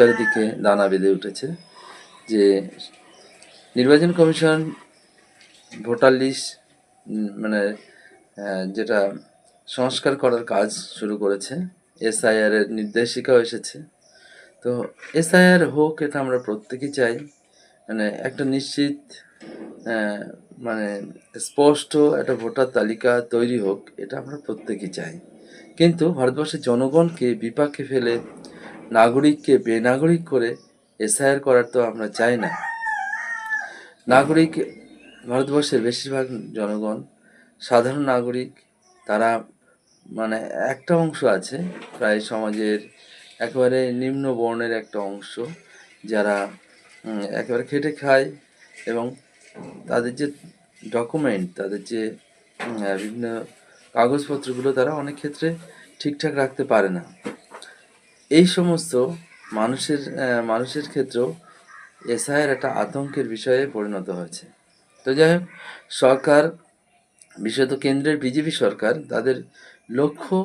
চারিদিকে দানা বেঁধে উঠেছে যে নির্বাচন কমিশন ভোটার লিস্ট মানে যেটা সংস্কার করার কাজ শুরু করেছে, এসআইআর এর নির্দেশিকাও এসেছে। তো এসআইআর হোক, এটা আমরা প্রত্যেকেই চাই। মানে একটা নিশ্চিত মানে স্পষ্ট একটা ভোটার তালিকা তৈরি হোক, এটা আমরা প্রত্যেকেই চাই। কিন্তু ভারতবর্ষের জনগণকে বিপাকে ফেলে নাগরিককে বেনাগরিক করে এসআইআর করার তো আমরা চাই না। নাগরিক ভারতবর্ষের বেশিরভাগ জনগণ, সাধারণ নাগরিক, তারা মানে একটা অংশ আছে, প্রায় সমাজের একেবারে নিম্ন বর্ণের একটা অংশ, যারা একেবারে খেটে খায় এবং তাদের যে ডকুমেন্ট, তাদের যে বিভিন্ন কাগজপত্রগুলো তারা অনেক ক্ষেত্রে ঠিকঠাক রাখতে পারে না। এই সমস্ত মানুষের মানুষের ক্ষেত্রেও এসআইয়ের একটা আতঙ্কের বিষয়ে পরিণত হয়েছে। তো যাই হোক, সরকার, বিশেষত কেন্দ্রের বিজেপি সরকার, তাদের লক্ষ্য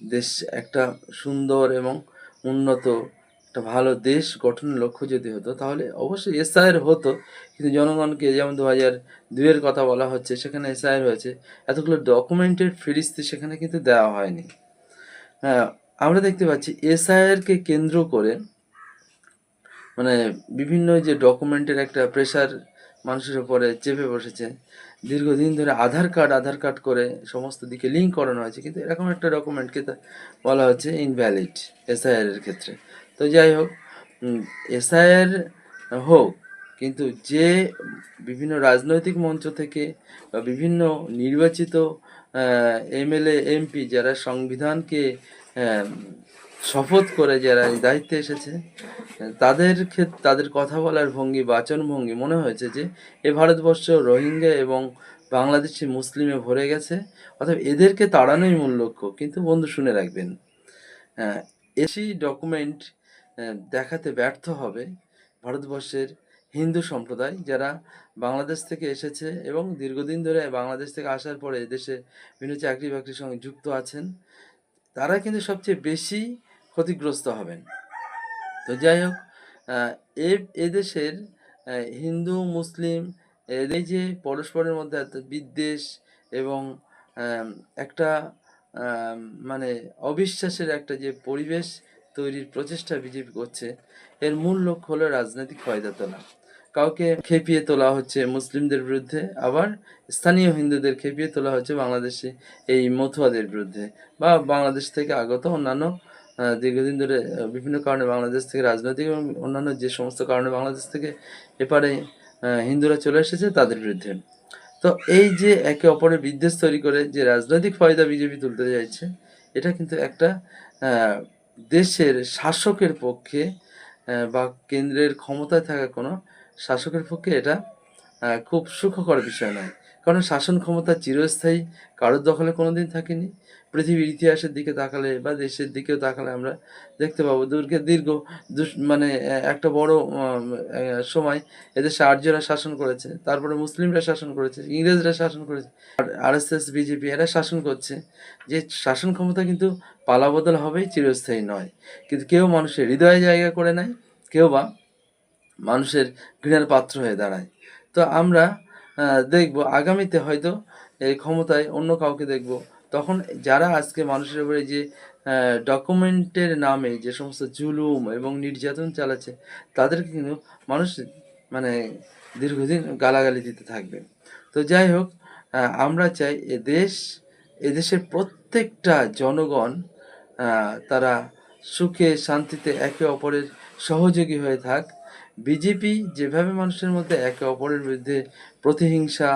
দেশ একটা সুন্দর এবং উন্নত, একটা ভালো দেশ গঠনের লক্ষ্য যদি হতো, তাহলে অবশ্যই এসআইয়ের হতো। কিন্তু জনগণকে যেমন দু হাজার দুইয়ের কথা বলা হচ্ছে, সেখানে এসআইয়ের হয়েছে এতগুলো ডকুমেন্টের ফিরিস্তি সেখানে কিন্তু দেওয়া হয়নি। হ্যাঁ আমরা দেখতে পাচ্ছি এসআইআরকে কেন্দ্র করে মানে বিভিন্ন যে ডকুমেন্টের একটা প্রেশার মানুষের উপরে চেপে বসেছে। দীর্ঘদিন ধরে আধার কার্ড আধার কার্ড করে সমস্ত দিকে লিঙ্ক করানো হয়েছে, কিন্তু এরকম একটা ডকুমেন্টকে বলা হচ্ছে ইনভ্যালিড এসআইআর এর ক্ষেত্রে। তো যাই হোক এসআইআর হোক, কিন্তু যে বিভিন্ন রাজনৈতিক মঞ্চ থেকে বা বিভিন্ন নির্বাচিত এমএলএ, এমপি যারা সংবিধানকে শপথ করে যারা এই দায়িত্বে এসেছে তাদের ক্ষেত্রে তাদের কথা বলার ভঙ্গি বাচন ভঙ্গি মনে হয়েছে যে এ ভারতবর্ষ রোহিঙ্গা এবং বাংলাদেশি মুসলিমে ভরে গেছে অর্থাৎ এদেরকে তাড়ানোই মূল লক্ষ্য। কিন্তু বন্ধু শুনে রাখবেন আহ, এসি ডকুমেন্ট দেখাতে ব্যর্থ হবে ভারতবর্ষের হিন্দু সম্প্রদায় যারা বাংলাদেশ থেকে এসেছে এবং দীর্ঘদিন ধরে বাংলাদেশ থেকে আসার পরে দেশে বিভিন্ন চাকরি বাকরির সঙ্গে যুক্ত আছেন। তারা কিন্তু সবচেয়ে বেশি ক্ষতিগ্রস্ত হবেন। তো যাই হোক এ, এদেশের হিন্দু, মুসলিম এই যে পরস্পরের মধ্যে এত বিদ্বেষ এবং একটা মানে অবিশ্বাসের একটা যে পরিবেশ তৈরির প্রচেষ্টা বিজেপি করছে, এর মূল লক্ষ্য হলো রাজনৈতিক ফায়দা তোলা কাউকে খেপিয়ে তোলা হচ্ছে মুসলিমদের বিরুদ্ধে, আবার স্থানীয় হিন্দুদের খেপিয়ে তোলা হচ্ছে বাংলাদেশে এই মথুয়াদের বিরুদ্ধে বা বাংলাদেশ থেকে আগত অন্যান্য দীর্ঘদিন ধরে বিভিন্ন কারণে বাংলাদেশ থেকে রাজনৈতিক এবং অন্যান্য যে সমস্ত কারণে বাংলাদেশ থেকে এপারে হিন্দুরা চলে এসেছে তাদের বিরুদ্ধে। তো এই যে একে অপরের বিদ্বেষ তৈরি করে যে রাজনৈতিক ফায়দা বিজেপি তুলতে চাইছে, এটা কিন্তু একটা দেশের শাসকের পক্ষে বা কেন্দ্রের ক্ষমতায় থাকা কোনো শাসকের পক্ষে এটা খুব সুখকর বিষয় নয়। কারণ শাসন ক্ষমতা চিরস্থায়ী, কারোর দখলে কোনোদিন থাকেনি। পৃথিবীর ইতিহাসের দিকে তাকালে বা দেশের দিকেও তাকালে আমরা দেখতে পাবো, দুর্গে দীর্ঘ মানে একটা বড় সময় এদেশে আর্যরা শাসন করেছে, তারপরে মুসলিমরা শাসন করেছে, ইংরেজরা শাসন করেছে, আর এস এস বিজেপি, এরা শাসন করছে। যে শাসন ক্ষমতা কিন্তু পালাবদল হবেই, চিরস্থায়ী নয়। কিন্তু কেউ মানুষের হৃদয়ে জায়গা করে নেয়, কেউ বা মানুষের ঘৃণার পাত্র হয়ে দাঁড়ায়। তো আমরা দেখব, আগামীতে হয়তো এই ক্ষমতায় অন্য কাউকে দেখব। তখন যারা আজকে মানুষের উপরে যে ডকুমেন্টের নামে যে সমস্ত জুলুম এবং নির্যাতন চালাচ্ছে, তাদেরকে কিন্তু মানুষ মানে দীর্ঘদিন গালাগালি দিতে থাকবে। তো যাই হোক আমরা চাই এ দেশ এদেশের প্রত্যেকটা জনগণ তারা সুখে শান্তিতে একে অপরের সহযোগী হয়ে থাক। বিজেপি যেভাবে মানুষের মধ্যে একে অপরের বিরুদ্ধে প্রতিহিংসা,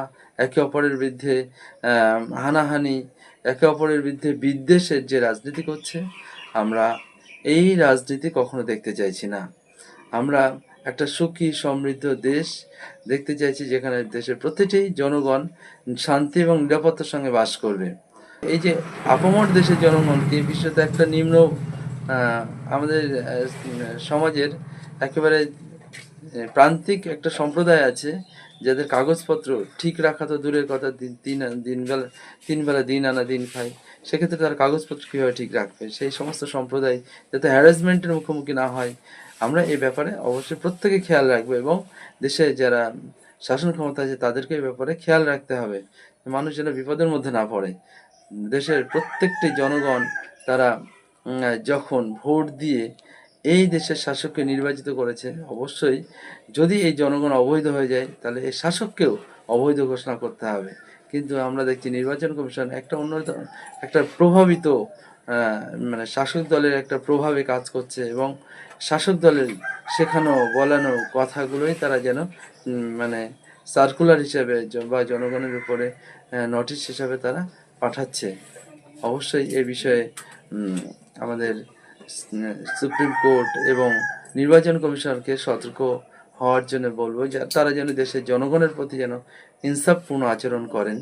একে অপরের বিরুদ্ধে হানাহানি, একে অপরের বিরুদ্ধে বিদ্বেষের যে রাজনীতি করছে, আমরা এই রাজনীতি কখনো দেখতে চাইছি না। আমরা একটা সুখী, সমৃদ্ধ দেশ দেখতে চাইছি যেখানে দেশের প্রতিটি জনগণ শান্তি এবং নিরাপত্তার সঙ্গে বাস করবে। এই যে আপমর দেশের জনগণকে বিশেষত একটা নিম্ন আমাদের সমাজের একেবারে প্রান্তিক একটা সম্প্রদায় আছে যাদের কাগজপত্র ঠিক রাখা তো দূরের কথা, দিন দিন, দিনবেলা তিন বেলা দিন আনা দিন খায়। সেক্ষেত্রে তার কাগজপত্র কীভাবে ঠিক রাখবে? সেই সমস্ত সম্প্রদায় যাতে হ্যারাসমেন্টের মুখোমুখি না হয়। আমরা এই ব্যাপারে অবশ্যই প্রত্যেকে খেয়াল রাখব এবং দেশে যারা শাসন ক্ষমতা আছে তাদেরকে এই ব্যাপারে খেয়াল রাখতে হবে। মানুষ যেন বিপদের মধ্যে না পড়ে। দেশের প্রত্যেকটি জনগণ তারা যখন ভোট দিয়ে এই দেশের শাসককে নির্বাচিত করেছে, অবশ্যই যদি এই জনগণ অবৈধ হয়ে যায়, তাহলে এই শাসককেও অবৈধ ঘোষণা করতে হবে। কিন্তু আমরা দেখছি নির্বাচন কমিশন একটা অন্য একটা প্রভাবিত মানে শাসক দলের একটা প্রভাবে কাজ করছে এবং শাসক দলের শেখানো, বলানো কথাগুলোই তারা যেন মানে সার্কুলার হিসাবে বা জনগণের উপরে নোটিশ হিসাবে তারা পাঠাচ্ছে। অবশ্যই এ বিষয়ে আমাদের সুপ্রিম কোর্ট এবং নির্বাচন কমিশনকে সতর্ক হওয়ার জন্য বলব তারা যেন দেশের জনগণের প্রতি যেন ইনসাফপূর্ণ আচরণ করেন।